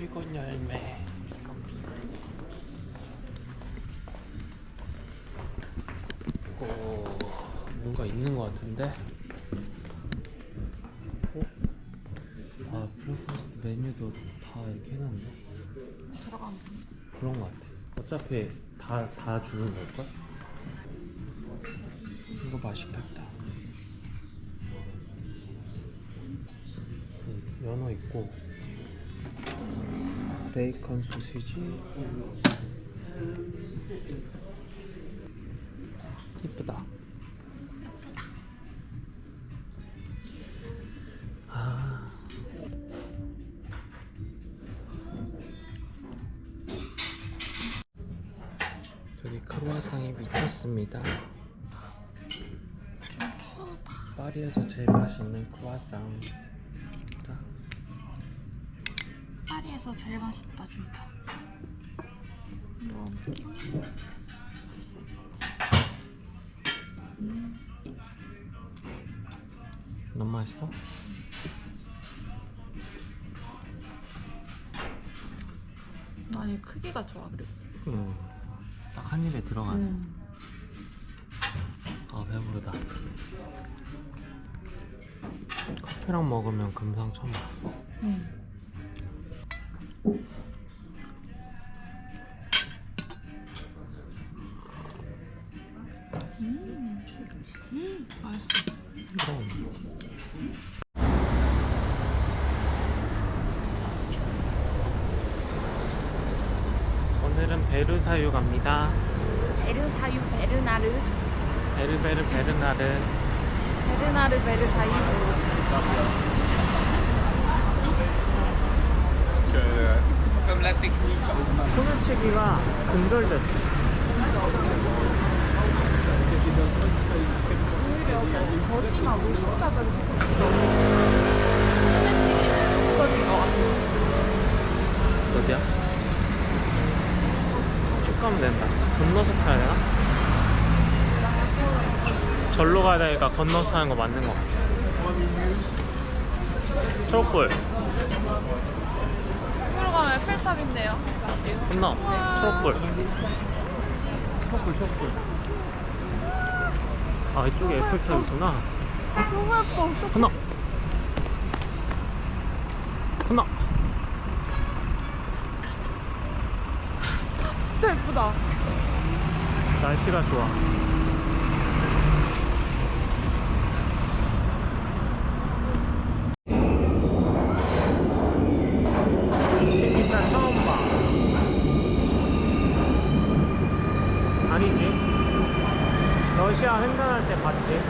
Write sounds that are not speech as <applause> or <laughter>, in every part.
피곤 열매. 오, 뭔가 있는 것 같은데? 어? 아, 브레이크스트 메뉴도 다 이렇게 해놨네. 들어가면 돼. 그런 것 같아. 어차피 다, 다 주는 걸걸? 이거 맛있겠다. 음, 연어 있고, 베이컨 소시지. 이쁘다. 아. 여기 크로와상이 미쳤습니다. 파리에서 제일 맛있는 크로와상. 자, 파리에서 제일 맛있다 진짜. 이거 너무 맛있어? 나이 크기가 좋아 그리고. 음, 딱한 입에 들어가네. 음. 아 배부르다. 커피랑 먹으면 금상첨화. 음. 음. 음. 맛있어. 오늘은 베르사유 갑니다. 베르사유 베르나르. 베르베르 베르나르. 베르나르 베르사유. Comme la technique. 소매치기가 근절됐어. 거리나 노숙자들이 소매치기 없어진 것 같아. 어디야? 쭉 가면 된다. 건너서 타야 되나? 절로 가야 되니까 건너서 하는 거 맞는 거 같아. 초록불 들어가면 에펠탑인데요. 건너 초록불. 초록불 초록불. 아 이쪽에 에펠탑 있구나. 너무 예뻐. 건너 건너 진짜 예쁘다. 날씨가 좋아 진짜 처음 봐 아니지 러시아 횡단할 때 봤지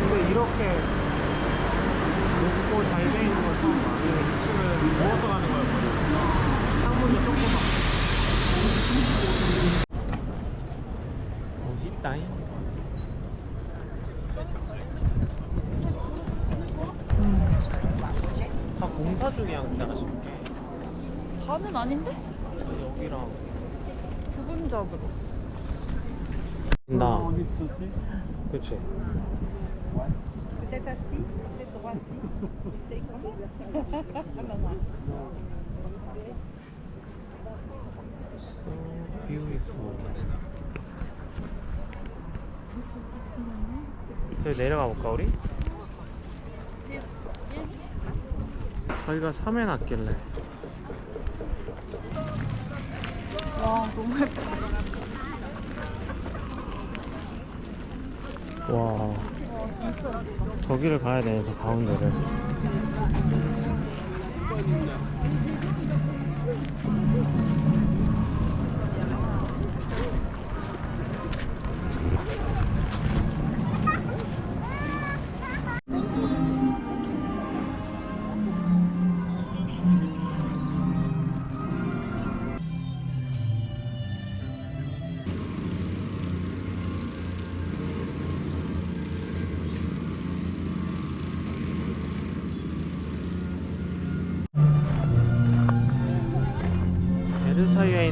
근데 이렇게 높고 잘 돼 있는 걸 처음 봐 그리고 2층은 누워서 가는 거였거든 창문도 조그맣고 멋있다잉. 다 공사 중이야 근데 아쉽게 다는 아닌데? 여기랑. 부분적으로. 나. 그치 Peut-être assis, peut-être droit assis. Essaye quand même. Non. So beautiful 저기 내려가 볼까 우리? 저희가 3회 났길래 와 너무 예뻐. 와 저기를 가야 돼 저 가운데를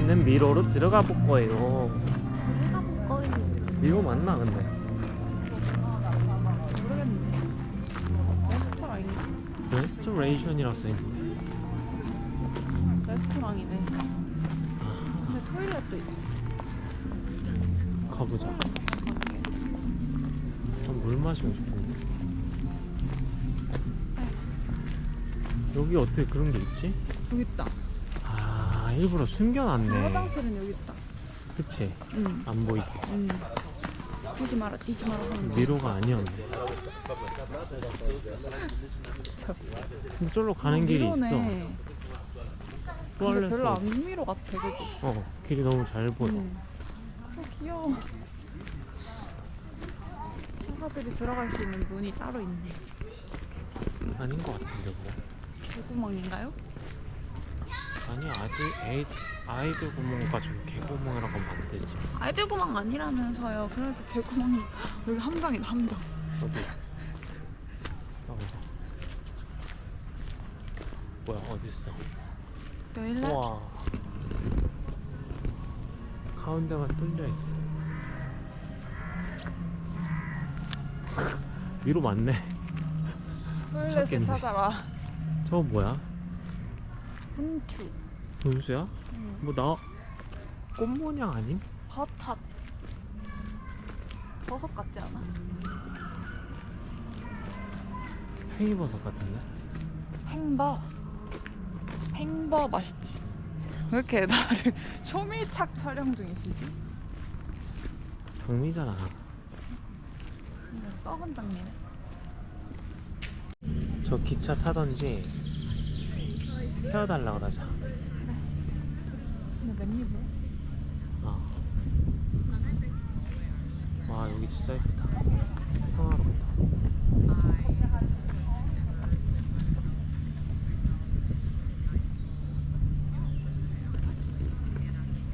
있는 미로로 들어가 볼 거예요. 들어가 볼 거예요. 미로 맞나 근데? 레스토레이션이라고 써있네. 레스토랑이네. 근데 토일렛도 있어. 가보자. 난 물 마시고 싶은데. 네. 여기 어떻게 그런 게 있지? 여기 있다. 아 일부러 숨겨놨네 화장실은 여기 있다. 그치? 응. 안 보이게 응. 뛰지 마라, 뛰지 마라 하는 거. 미로가 아니었네 <laughs> 저쪽로 가는 길이 있어 미로네. 근데 별로 안 미로 같아, 그지? 어 길이 너무 잘 보여 응. 어, 귀여워. 사과들이 들어갈 수 있는 문이 따로 있네. 아닌 것 같은데 뭐 개구멍인가요? 아니 아들 애 아이들 구멍 가지고 개구멍이라고 되지 아이들 구멍 아니라면서요. 그러니까 개구멍이 여기 함정이다, 함정. 어디 나보자 뭐야 어디 있어 토일렛? 우와 가운데만 뚫려 있어 위로 맞네 토일렛을 찾겠네. 찾아라. 저거 뭐야 분추. 분수야 응. 뭐나 꽃모냥 아님 버섯. 버섯 같지 않아? 팽이버섯 같은데 팽버. 팽버 맛있지. 왜 이렇게 나를 <laughs> 초밀착 촬영 중이시지? 장미잖아 근데 썩은 장미네. 저 기차 타던지 태워달라 그러자 맨입으로? 어. 와 여기 진짜 예쁘다 평화롭다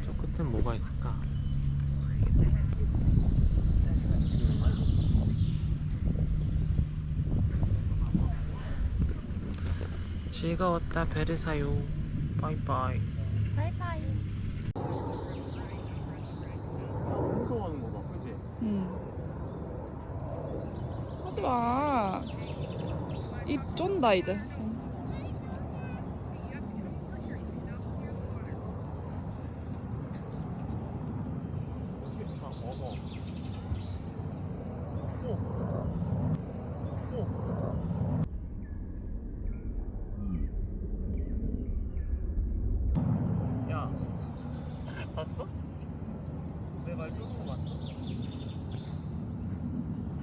저 끝엔 뭐가 있을까? 사진을 찍는 거야. 즐거웠다 베르사유 바이바이 바이바이. 무서워하는 거 봐, 그지? 응. 하지 마. 입 쫀다 이제. 손. 먹어. 야, 봤어? 내 말 쫓고 봤어?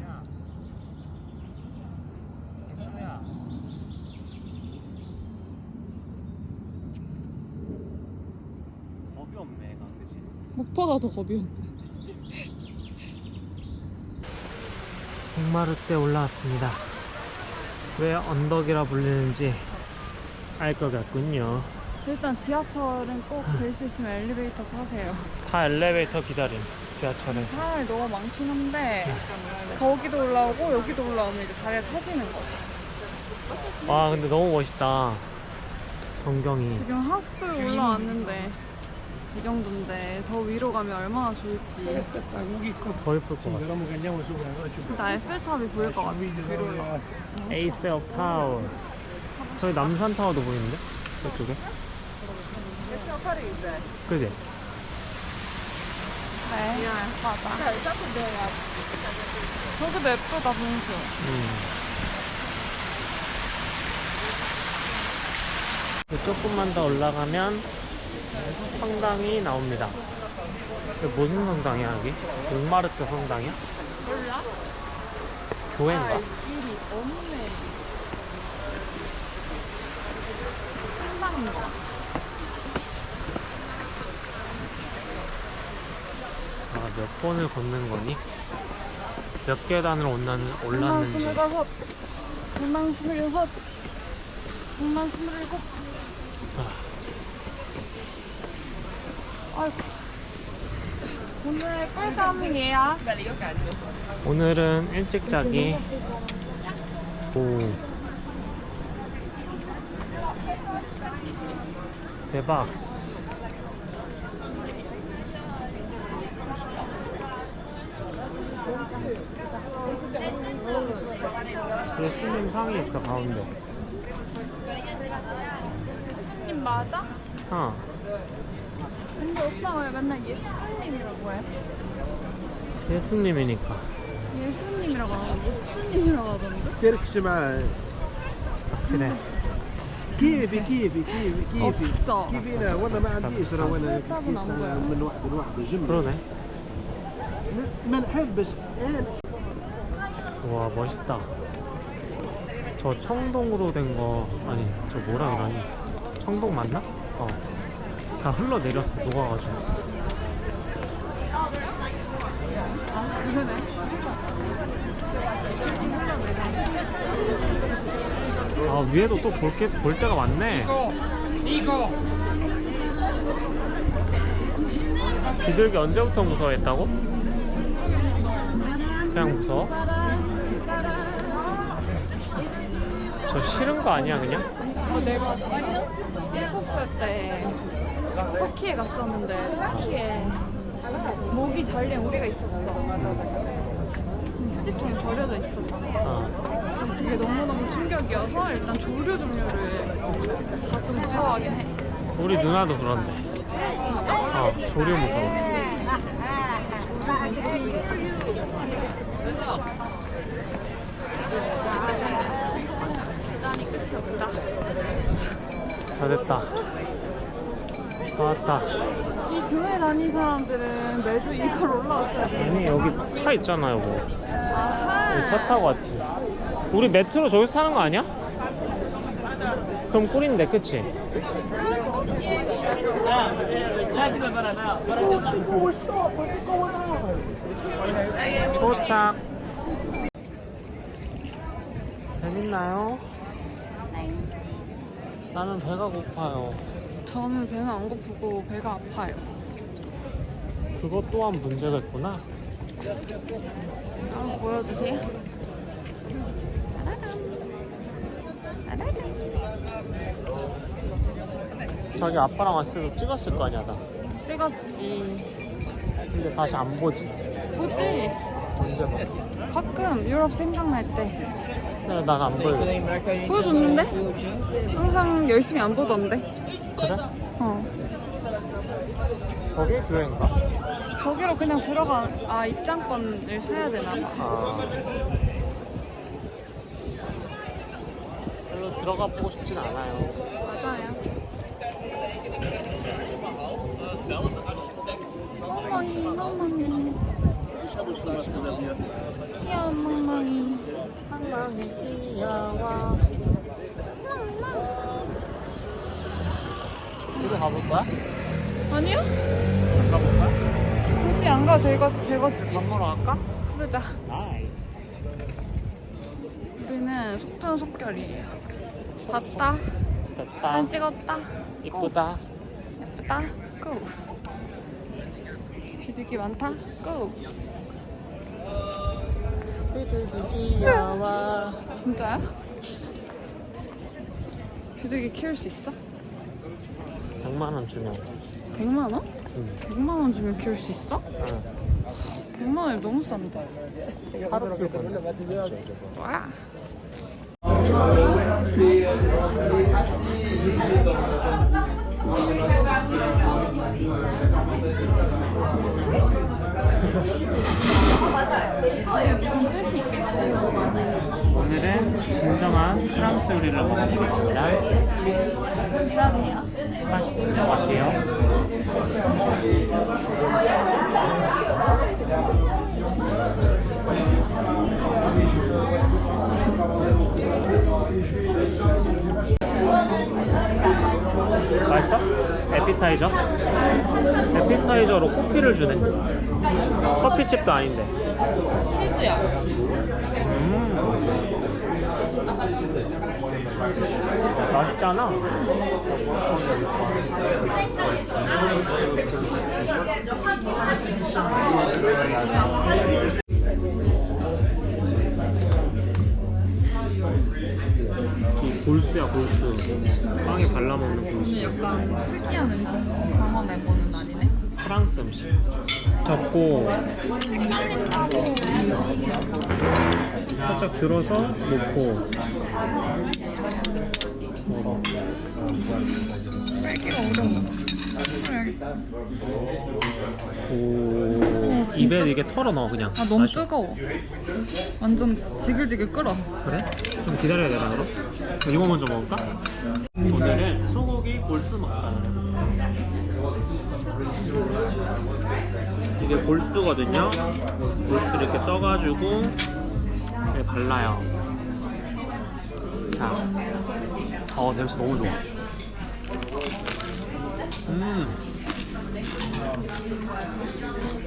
야, 얘들아. 겁이 없네, 얘가, 그치? 목보다 더 겁이 없네. 홍마르때 올라왔습니다. 왜 언덕이라 불리는지 알 것 같군요. 일단 지하철은 꼭 될 수 있으면 엘리베이터 타세요. 다 엘리베이터 기다림 지하철에서. 사람이 너무 많긴 한데 거기도 올라오고 여기도 올라오면 이제 다리가 터지는 거. 와 근데 너무 멋있다. 전경이. 지금 하프 올라왔는데 이 정도인데 더 위로 가면 얼마나 좋을지. 더 예쁠 것 같아. 나 에펠탑이 보일 것 같아. 위로 올라. 에이펠 타워. 저기 남산 타워도 보이는데? 저쪽에? 그지? 네, 맞아. 저기도 예쁘다, 분수. 음. 조금만 더 올라가면 성당이 나옵니다. 이게 무슨 성당이야 여기? 옥마르트 성당이야? 몰라? 교회인가? 아, 길이 없네. 거. 아, 몇 번을 걷는 거니? 몇 계단을 올랐는, 올랐는지 스물다섯, 백만 스물여섯, 백만 스물일곱. 아이고. 오늘 꿀잠이에요. 오늘은 일찍 자기 오 대박 그래 손님 상이 있어 가운데 맞아? 어. 근데 오빠 왜 맨날 예수님이라고 해? 예수님이니까. 예수님이라고 안 하고 예수님이라고 하던데? تركش معاه 확실해. كيفي كيفي كيفي كيفي 없어. كيفي لا والله ما عنديش راه وانا طب نعمل. من واحد لواحد جمله 그러네. ما نحبش انا 와 멋있다. 저 청동으로 된 거 아니 저 뭐라 그러니? 청동 맞나? 어. 다 흘러 내렸어 녹아가지고. 그러네. 아 위에도 또 볼 게볼 데가 많네. 비둘기 언제부터 무서워했다고? 그냥 무서워? 저 싫은 거 아니야 그냥? 어, 내가 일곱 살때 터키에 갔었는데 터키에 모기 잘린 우리가 있었어. 휴지통에 절여져 있었어. 어. 그게 너무너무 충격이어서 일단 조류 종류를 다 좀 무서워하긴 해. 우리 누나도 그런데. 어 조류 무서워. 다 됐다. 다 왔다. 이 교회 다니는 사람들은 매주 이걸 올라왔어야 돼. 아니 여기 차 있잖아 여보. 아하. 우리 차 타고 왔지. 우리 메트로 저기서 타는 거 아니야? 그럼 꿀인데 그치? 도착. 재밌나요? 나는 배가 고파요. 저는 배는 안 고프고 배가 아파요. 그것 또한 문제가 있구나. 한번 보여주세요. 자기 아빠랑 왔을 때도 찍었을 거 아니야 나. 찍었지. 근데 다시 안 보지. 보지? 언제 봐? 가끔 유럽 생각날 때 근데 난안 보여줬어. 보여줬는데 항상 열심히 안 보던데. 그래? 어. 저게 교회인가? 저기로 그냥 들어가 아 입장권을 사야 되나 봐. 아. 별로 들어가 보고 싶진 않아요. 맞아요. 멍멍이 멍멍이 귀여운 멍멍이 멍멍이 귀여워. 우리 가볼 거야? 아니요? 가볼 거야? 굳이 안 가도 되겠, 되겠지 밥 먹으러 갈까? 그러자 나이스. 우리는 속전속결이에요 봤다 됐다. 사진 찍었다 이쁘다. 예쁘다 고 비둘기 많다 고 비둘기 귀여워. 진짜야? 비둘기 키울 수 있어? 100만 원 주면. 100만 원? 응. 100만 원 주면 키울 수 있어? 응. 100만 원이 너무 싼데 하루 키우고. 와 오늘은 진정한 프랑스 요리를 먹어보겠습니다. 맛있는 것 같아요. 맛있어? 에피타이저? 에피타이저로 커피를 주네. 커피집도 아닌데. 치즈야 음. 맛있잖아. 이 골수야 골수. 빵에 발라 먹는 오늘 골수. 약간 특이한 음식 경험해보는 날이네 프랑스 음식. 잡고 살짝 들어서 놓고 먹어. 빼기가 어려워. 알겠어. 오, 입에 이게 털어 넣어 그냥. 아 너무 마셔. 뜨거워. 완전 지글지글 끓어. 그래? 좀 기다려야 되나 그럼? 이거 먼저 먹을까? 오늘은 소고기 골수 먹방. 이게 골수거든요. 골수 이렇게 떠가지고 이렇게 발라요. 자, 어 냄새 너무 좋아. 음,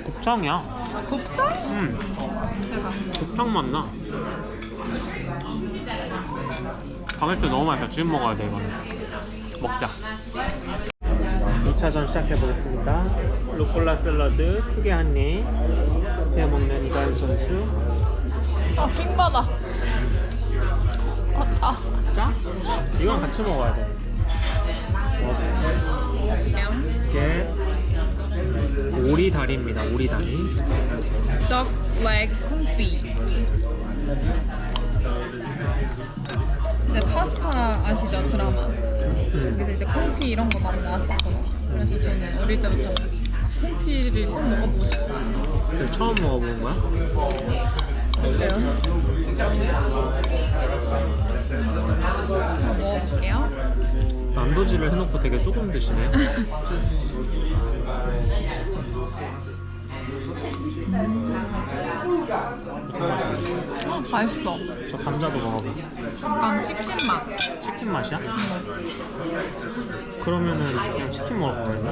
곱창이야. 곱창? 음. 곱창 맛 나. 바게트 너무 맛있어. 지금 먹어야 돼 이거는. 먹자. 2차전 시작해 보겠습니다. 루꼴라 샐러드 크게 한 입. 해 먹는 이가연 선수. 아 킹받아. 아, 아. 짜? 이건 같이 먹어야 돼. 이게 오리 다리입니다. 오리 다리. Dog leg confit. 근데 파스타 아시죠 드라마? 여기서 이제 콩피 이런 거 많이 나왔었거든요. 그래서 저는 어릴 때부터 콩피를 꼭 먹어보고 싶다. 이거 처음 먹어보는 거야? 어때요? 한번 먹어볼게요. 난도질을 해놓고 되게 조금 드시네요. 어, 맛있어. 저 감자도 먹어봐. 약간 치킨 맛. 치킨 맛이야? 그러면은 그냥 치킨 먹을 거였나?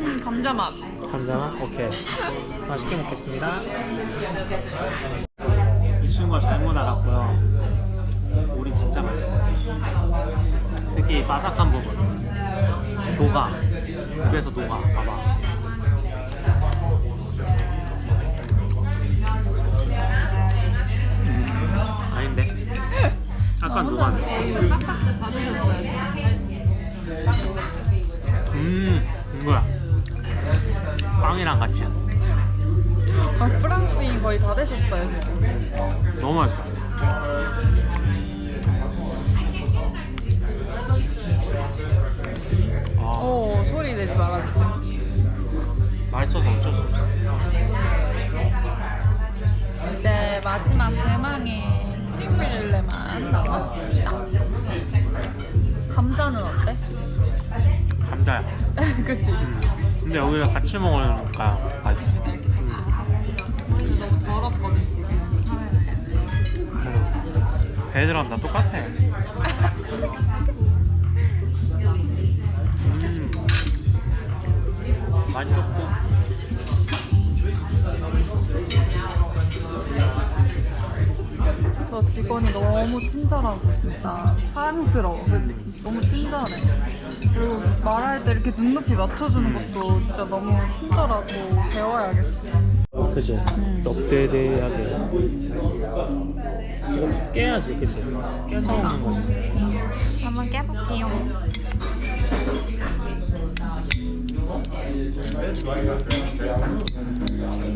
음, 감자 맛. 감자 맛? 오케이. 맛있게 먹겠습니다. 이 친구가 잘못 알았고요. 우리 진짜 맛있어. 특히 이 바삭한 부분. 녹아. 입에서 녹아. 봐봐. 약간 녹아네. 싹싹 다 드셨어요. 음, 이거야. 빵이랑 같이. 아, 프랑스인 거의 다 드셨어요 지금. 너무 맛있어. 아, 오 소리 내지 말아주세요. 맛있어서 어쩔 수 없어. 이제 마지막 대망의 브릴레만 남았습니다. 감자는 어때? 감자야. <laughs> 그치? 근데 여기서 같이 먹으니까 맛있어. 적셔서. 머리 너무 더럽거든 지금. 카메라에. 배들랑 다 똑같아. <laughs> 음, 많이 좋고. 저 직원이 너무 친절하고 진짜 사랑스러워 그치? 너무 친절해 그리고 말할 때 이렇게 눈높이 맞춰주는 것도 진짜 너무 친절하고 배워야겠어 그지? 업데이트하게. 이거 깨야지, 그지? 깨서 먹는 거지. 한번 깨볼게요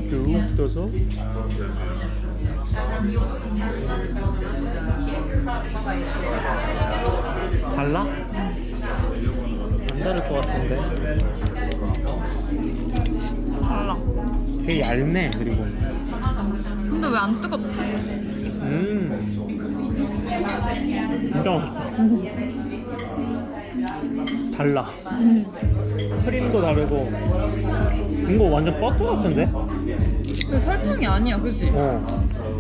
쭉 떠서 달라? 안 다를 것 같은데. 달라. 되게 얇네 그리고. 근데 왜 안 뜨겁지? 음. 맛있다 달라 크림도 다르고. 이거 완전 버터 같은데? 근데 설탕이 아니야 그치? 어.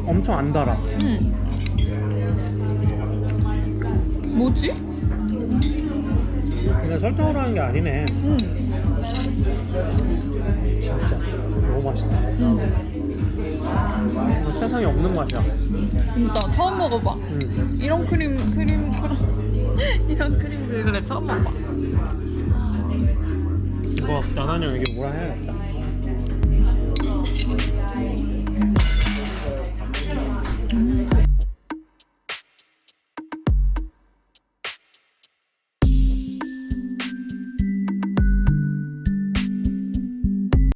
엄청 안 달아. 응. 뭐지? 그냥 설탕으로 하는 게 아니네. 응 진짜. 너무 맛있다. 어, 세상에 없는 맛이야. 진짜 처음 먹어봐. 음. 이런 크림 크림 크림 <laughs> 이런 크림 브릴레 처음 먹어봐 이거 나나냥 이게 뭐라 해야겠다